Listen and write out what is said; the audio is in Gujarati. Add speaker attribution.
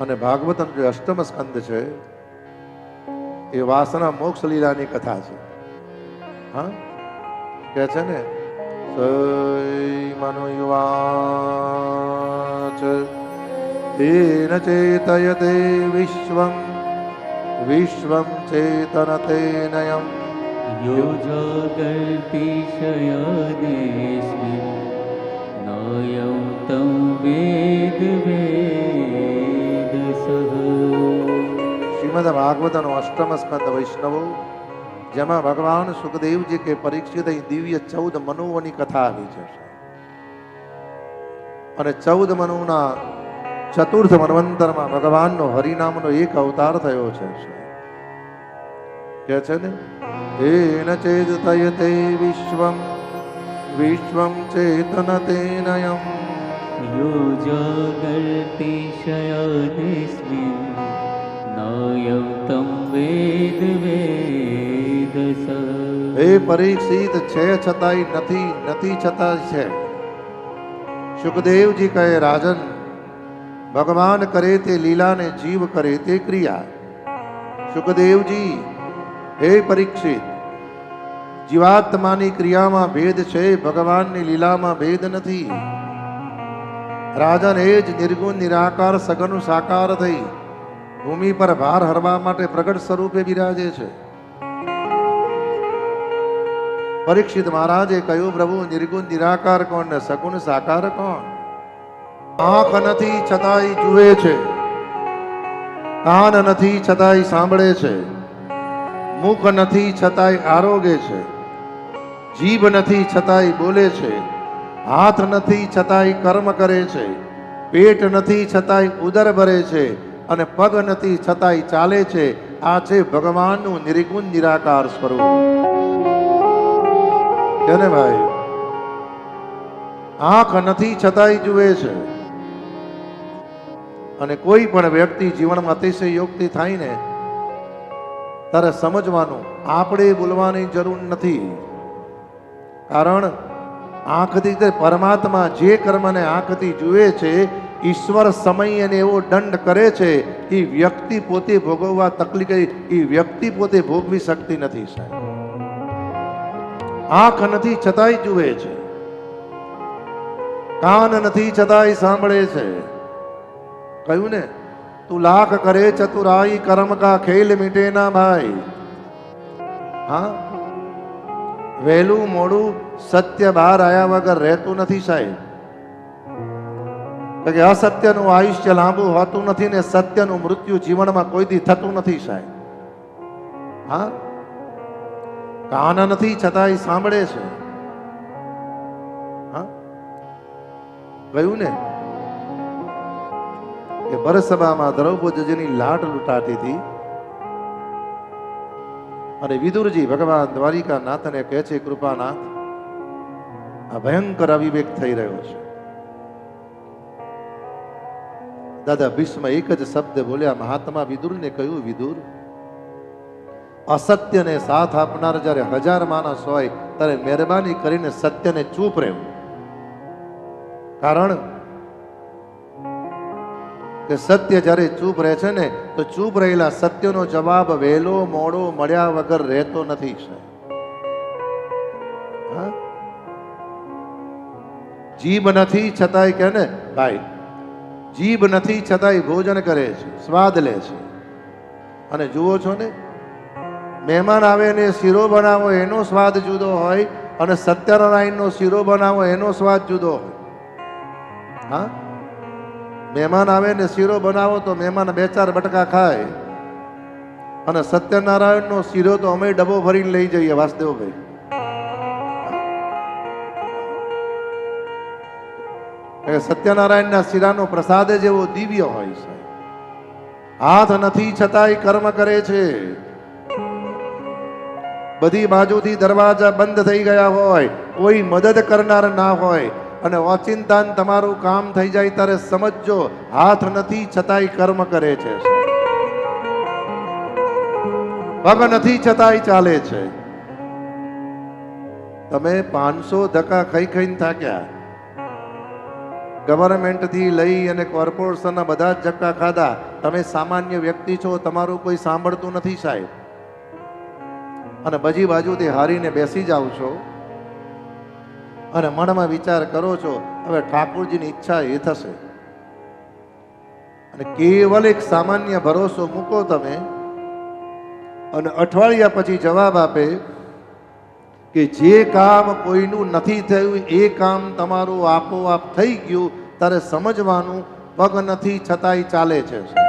Speaker 1: અને ભાગવતમ જે અષ્ટમ સ્કંદ છે, એ વાસના મોક્ષ લીલાની કથા છે. હા? કે છે ને? મનુયુવાચ તેન ચેતયતે વિશ્વમ વિશ્વમ ચેતન તેનયમ.
Speaker 2: યો જાગર્તિશયદેશમિ નાયૌ તમ વેદ વેદ
Speaker 1: શ્રીમદ ભાગવતનો અષ્ટમ સ્કંદ વૈષ્ણવો જેમાં ભગવાન સુખદેવજી કે પરીક્ષિત દિવ્ય ચૌદ મનુઓની કથા આવી છે અને ચૌદ મનુના ચતુર્થ મનવંતરમાં ભગવાનનો હરિનામનો એક અવતાર થયો છે કે છે ને? તેન ચેત તયતે વિશ્વમ વિશ્વમ ચેતન તેનયમ.
Speaker 2: યોજાગર્તે શયનેસ્મિન વેદ
Speaker 1: હે પરીક્ષિત છે છતાંય નથી નથી છતાં છે. સુખદેવજી કહે, રાજન, ભગવાન કરે તે લીલાને, જીવ કરે તે ક્રિયા. સુખદેવજી, હે પરીક્ષિત, જીવાત્માની ક્રિયામાં ભેદ છે, ભગવાનની લીલામાં ભેદ નથી. રાજન, એ જ નિર્ગુણ, નિરાકાર સગનું સાકાર થઈ ભૂમિ પર ભાર હરવા માટે પ્રગટ સ્વરૂપે બિરાજે છે. પરીક્ષિત મહારાજે કહ્યું, પ્રભુ, નિર્ગુણ, નિરાકાર કોણ ને સગુણ સાકાર કોણ? આંખ નથી, છતાંય જુએ છે. કાન નથી, છતાંય સાંભળે છે. મુખ નથી, છતાંય આરોગે છે. જીભ નથી, છતાંય બોલે છે. હાથ નથી, છતાંય કર્મ કરે છે. પેટ નથી, છતાંય ઉદર ભરે છે. અને પગ નથી, છતાંય ચાલે છે. આ છે ભગવાનનું નિર્ગુણ, નિરાકાર સ્વરૂપ. છે ને ભાઈ? આંખ નથી, છતાંય જુએ છે. અને કોઈ પણ વ્યક્તિ જીવનમાં અતિશય યોગથી થાય ને ત્યારે સમજવાનું, આપણે બોલવાની જરૂર નથી. કારણ, આંખથી તે પરમાત્મા જે કર્મને આંખથી જુએ છે ઈશ્વર સમય અને એવો દંડ કરે છે એ વ્યક્તિ પોતે ભોગવવા તકલીફ એ વ્યક્તિ પોતે ભોગવી શકતી નથી સાહેબ. આંખ નથી છતાંય જુએ છે. કાન નથી છતાંય સાંભળે છે. કહ્યું ને, તું લાખ કરે ચતુરાઈ કર્મ કા ખેલ મીટે ના ભાઈ. હા? વહેલું મોડું સત્ય બહાર આવ્યા વગર રહેતું નથી સાહેબ. તો કે અસત્યનું આયુષ્ય લાંબુ હોતું નથી ને સત્યનું મૃત્યુ જીવનમાં કોઈ દી થતું નથી સાહેબ. હા? કાન નથી છતાંય સાંભળે છે. હા? કહ્યું ને? કે ભરસભામાં દ્રૌપદીજીની લાટ લૂંટાતી હતી. અને વિદુરજી ભગવાન દ્વારિકા નાથને કહે છે, કૃપાનાથ, આ ભયંકર અવિવેક થઈ રહ્યો છે. દાદા ભીષ્મ એક જ શબ્દ બોલ્યા, મહાત્મા વિદુરને કહ્યું, વિદુર, અસત્યને સાથ આપનાર જ્યારે હજાર માણસ હોય, ત્યારે મહેરબાની કરીને સત્યને ચૂપ રહેવું. કારણ કે સત્ય જ્યારે ચૂપ રહે છે ને, તો ચૂપ રહેલા સત્યનો જવાબ વહેલો, મોડો, મળ્યા વગર રહેતો નથી જીભ નથી, છતાંય કે ને, ભાઈ જીભ નથી છતાંય ભોજન કરે છે, સ્વાદ લે છે. અને જુઓ છો ને, મહેમાન આવે ને શીરો બનાવો, એનો સ્વાદ જુદો હોય અને સત્યનારાયણનો શીરો બનાવો, એનો સ્વાદ જુદો હોય. હા? મહેમાન આવે ને શીરો બનાવો તો મહેમાન બે ચાર બટકા ખાય. અને સત્યનારાયણનો શીરો તો અમે ડબ્બો ભરીને લઈ જઈએ, વાસુદેવભાઈ. એ સત્યનારાયણના શિરાનો પ્રસાદ જ એવો દિવ્ય હોય છે. હાથ નથી છતાંય કર્મ કરે છે. બધી બાજુથી દરવાજા બંધ થઈ ગયા હોય, કોઈ મદદ કરનાર ના હોય, અને ઓચિંતાન તમારું કામ થઈ જાય ત્યારે સમજજો, હાથ નથી છતાંય કર્મ કરે છે. પગ નથી છતાંય ચાલે છે. તમે પાંચસો ધક્કા ખાઈ ખાઈને થાક્યા. ગવર્મેન્ટથી લઈ અને કોર્પોરેશનના બધા જ ધક્કા ખાધા. તમે સામાન્ય વ્યક્તિ છો, તમારું કોઈ સાંભળતું નથી સાહેબ. અને બજી બાજુથી હારીને બેસી જાઓ છો. અને મનમાં વિચાર કરો છો, હવે ઠાકોરજીની ઈચ્છા એ થશે. અને કેવલ એક સામાન્ય ભરોસો મૂકો તમે. અને અઠવાડિયા પછી જવાબ આપે કે જે કામ કોઈનું નથી થયું, એ કામ તમારું આપોઆપ થઈ ગયું, ત્યારે સમજવાનું પગ નથી છતાંય ચાલે છે